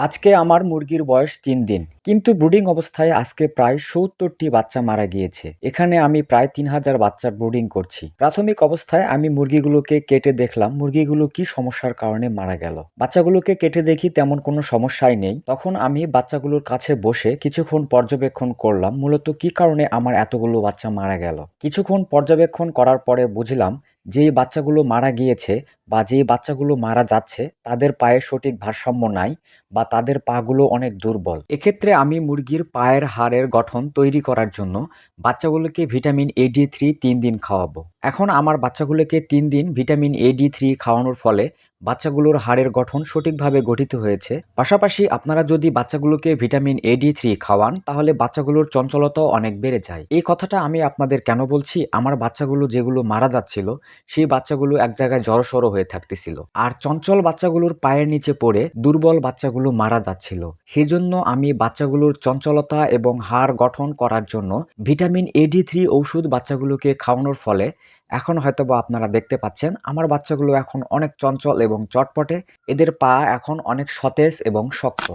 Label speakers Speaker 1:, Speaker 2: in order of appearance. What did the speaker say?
Speaker 1: আজকে আমার মুরগির বয়স তিন দিন। কিন্তু ব্রুডিং অবস্থায় আজকে প্রায় সত্তরটি বাচ্চা মারা গিয়েছে। এখানে আমি প্রায় তিন হাজার বাচ্চার ব্রুডিং করছি। প্রাথমিক অবস্থায় আমি মুরগিগুলোকে কেটে দেখলাম, মুরগিগুলো কি সমস্যার কারণে মারা গেল। বাচ্চাগুলোকে কেটে দেখি তেমন কোনো সমস্যাই নেই। তখন আমি বাচ্চাগুলোর কাছে বসে কিছুক্ষণ পর্যবেক্ষণ করলাম, মূলত কি কারণে আমার এতগুলো বাচ্চা মারা গেল। কিছুক্ষণ পর্যবেক্ষণ করার পরে বুঝলাম যে বাচ্চাগুলো মারা গিয়েছে বা যেই বাচ্চাগুলো মারা যাচ্ছে, তাদের পায়ে সঠিক ভারসাম্য নাই বা তাদের পাগুলো অনেক দুর্বল। এক্ষেত্রে আমি মুরগির পায়ের হাড়ের গঠন তৈরি করার জন্য বাচ্চাগুলোকে ভিটামিন এ ডি থ্রি তিন দিন খাওয়াবো। এখন আমার বাচ্চাগুলোকে তিন দিন ভিটামিন এ ডি থ্রি খাওয়ানোর ফলে বাচ্চাগুলোর হাড়ের গঠন সঠিকভাবে গঠিত হয়েছে। পাশাপাশি আপনারা যদি বাচ্চাগুলোকে ভিটামিন এ ডি থ্রি খাওয়ান, তাহলে বাচ্চাগুলোর চঞ্চলতাও অনেক বেড়ে যায়। এই কথাটা আমি আপনাদের কেন বলছি? আমার বাচ্চাগুলো যেগুলো মারা যাচ্ছিল, সেই বাচ্চাগুলো এক জায়গায় জড়সড় হয়ে থাকতেছিল। আর চঞ্চল বাচ্চাগুলোর পায়ের নিচে পড়ে দুর্বল বাচ্চাগুলো মারা যাচ্ছিল। সেজন্য আমি বাচ্চাগুলোর চঞ্চলতা এবং হাড় গঠন করার জন্য ভিটামিন এ ডি থ্রি ঔষধ বাচ্চাগুলোকে খাওয়ানোর ফলে এখন হয়তো বা আপনারা দেখতে পাচ্ছেন, আমার বাচ্চাগুলো এখন অনেক চঞ্চল এবং চটপটে। এদের পা এখন অনেক সতেজ এবং শক্ত।